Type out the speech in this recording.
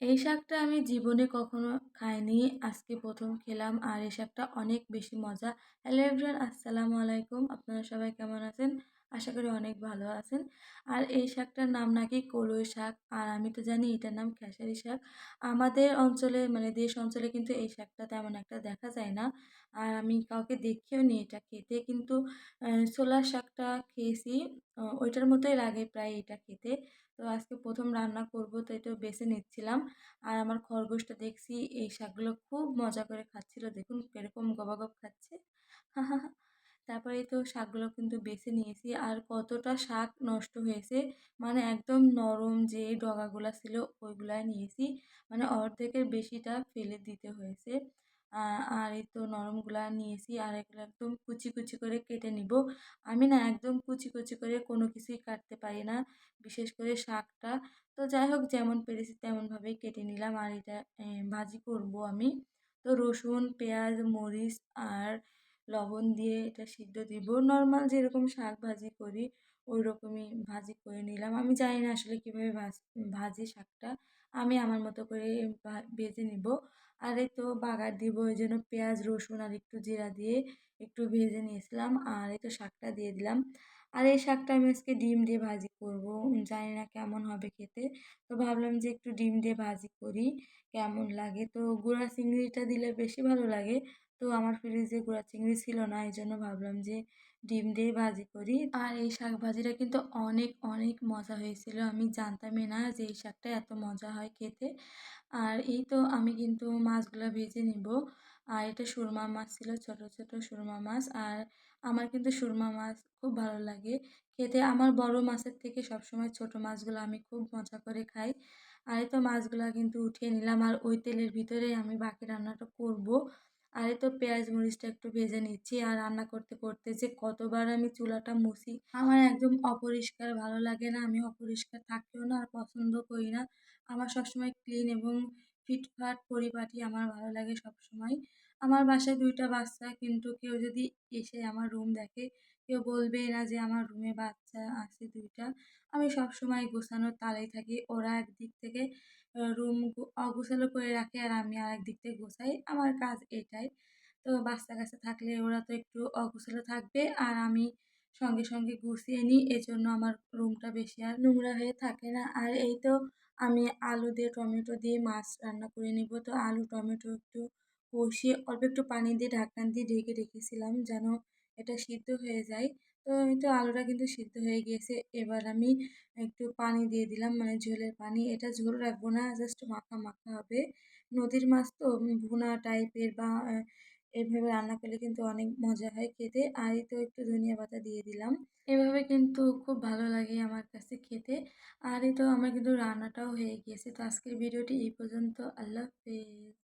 এই শাকটা আমি জীবনে কখনো খাইনি। আজকে প্রথম খেলাম। আর এই শাকটা অনেক বেশি মজা। হ্যালো এভরিওয়ান, আসসালামু আলাইকুম। আপনারা সবাই কেমন আছেন? আশা করি অনেক ভালো আছেন। আর এই শাকটার নাম নাকি কলই শাক। আর আমি তো জানি এটার নাম খেসারি শাক। আমাদের অঞ্চলে মানে দেশ অঞ্চলে কিন্তু এই শাকটা তেমন একটা দেখা যায় না। আর আমি কাউকে দেখিও নি এটা খেতে। কিন্তু ছোলার শাকটা খেয়েছি। ওইটার মতোই লাগে প্রায় এটা খেতে। তো আজকে প্রথম রান্না করব, তো এটা বেছে নিচ্ছিলাম। আর আমার খরগোশটা দেখছি, এই শাকগুলো খুব মজা করে খাচ্ছিল। দেখুন কীরকম গবাগব খাচ্ছে। তারপরেই তো শাকগুলো কিন্তু বেছে নিয়েছি। আর কতটা শাক নষ্ট হয়েছে। মানে একদম নরম যে ডগাগুলা ছিল ওইগুলাই নিয়েছি। মানে অর্ধেকের বেশিটা ফেলে দিতে হয়েছে। আর এই তো নরমগুলা নিয়েছি। আর এগুলো একদম কুচি, কুচি করে কেটে নিব। আমি না একদম কুচি, কুচি করে কোনো কিছুই কাটতে পারি না। বিশেষ করে শাকটা। তো যাই হোক যেমন পেরেছি তেমনভাবেই কেটে নিলাম। আর এটা ভাজি করব আমি। তো রসুন, পেঁয়াজ, মরিচ আর লবণ দিয়ে এটা সিদ্ধ দিব। নর্মাল যেরকম শাক ভাজি করি ওই রকমই ভাজি করে নিলাম। আমি জানি না আসলে কীভাবে ভাজ শাকটা। আমি আমার মতো করে ভেজে নিব। আর এই তো বাগার দিব ওই জন্য পেঁয়াজ, রসুন আর একটু জিরা দিয়ে একটু ভেজে নিয়েছিলাম। আর এই তো শাকটা দিয়ে দিলাম। আর এই শাকটা আমি আজকে ডিম দিয়ে ভাজি করব। জানি না কেমন হবে খেতে। তো ভাবলাম যে একটু ডিম দিয়ে ভাজি করি কেমন লাগে। তো গুঁড়া চিংড়িটা দিলে বেশি ভালো লাগে। তো আমার ফ্রিজে গুঁড়া চিংড়ি ছিল না। এই জন্য ভাবলাম যে ডিম দিয়েই ভাজি করি। আর এই শাক ভাজিটা কিন্তু অনেক, অনেক মজা হয়েছিল। আমি জানতামই না যে এই শাকটা এত মজা হয় খেতে। আর এই তো আমি কিন্তু মাছগুলো ভেজে নিব। আর এটা সুরমা মাছ ছিল ছোট, ছোট সুরমা মাছ। আর আমার কিন্তু সুরমা মাছ খুব ভালো লাগে খেতে। আমার বড় মাছের থেকে সবসময় ছোট মাছগুলো আমি খুব মজা করে খাই। আর এই তো মাছগুলো কিন্তু উঠিয়ে নিলাম। আর ওই তেলের ভিতরেই আমি বাকি রান্নাটা করব। আর তো পেঁয়াজ মরিচটা একটু ভেজে নিচ্ছি। আর রান্না করতে, করতে যে কতবার আমি চুলাটা মুছি। আমার একদম অপরিষ্কার ভালো লাগে না। আমি অপরিষ্কার থাকতেও না আর পছন্দ করি না। আমার সবসময় ক্লিন এবং ফিটফাট পরিপাটি আমার ভালো লাগে সবসময়। আমার বাসায় দুইটা বাচ্চা, কিন্তু কেউ যদি এসে আমার রুম দেখে, কেউ বলবে না যে আমার রুমে বাচ্চা আছে ২ টা। আমি সবসময় গোছানোর তালেই থাকি। ওরা একদিক থেকে রুম অগোছালো করে রাখে আর আমি আরেক দিক থেকে গোছাই। আমার কাজ এটাই। তো বাচ্চা-কাচ্চা থাকলে ওরা তো একটু অগোছালো থাকবে। আর আমি সঙ্গে, সঙ্গে গুছিয়ে নিই। এজন্য আমার রুমটা বেশি আর নোংরা হয়ে থাকে না। আর এই তো আমি আলু দিয়ে টমেটো দিয়ে মাছ রান্না করে নিব। তো আলু, টমেটো একটু কষিয়ে অল্প একটু পানি দিয়ে ঢাকনা দিয়ে ঢেকে রেখেছিলাম যেন এটা সিদ্ধ হয়ে যায়। তো এই তো আলুটা কিন্তু সিদ্ধ হয়ে গিয়েছে। এবার আমি একটু পানি দিয়ে দিলাম মানে ঝোলের পানি। এটা ঝোল রাখব না জাস্ট মাখা, মাখা হবে। নদীর মাছ তো ভুনা টাইপের বা এভাবে রান্না করলে কিন্তু অনেক মজা হয় খেতে। আর তো একটু ধনিয়া পাতা দিয়ে দিলাম। এভাবে কিন্তু খুব ভালো লাগে আমার কাছে খেতে। আর তো আমার কিন্তু রান্নাটাও হয়ে গিয়েছে। তো আজকের ভিডিওটি এই পর্যন্ত। আল্লাহ হাফেজ।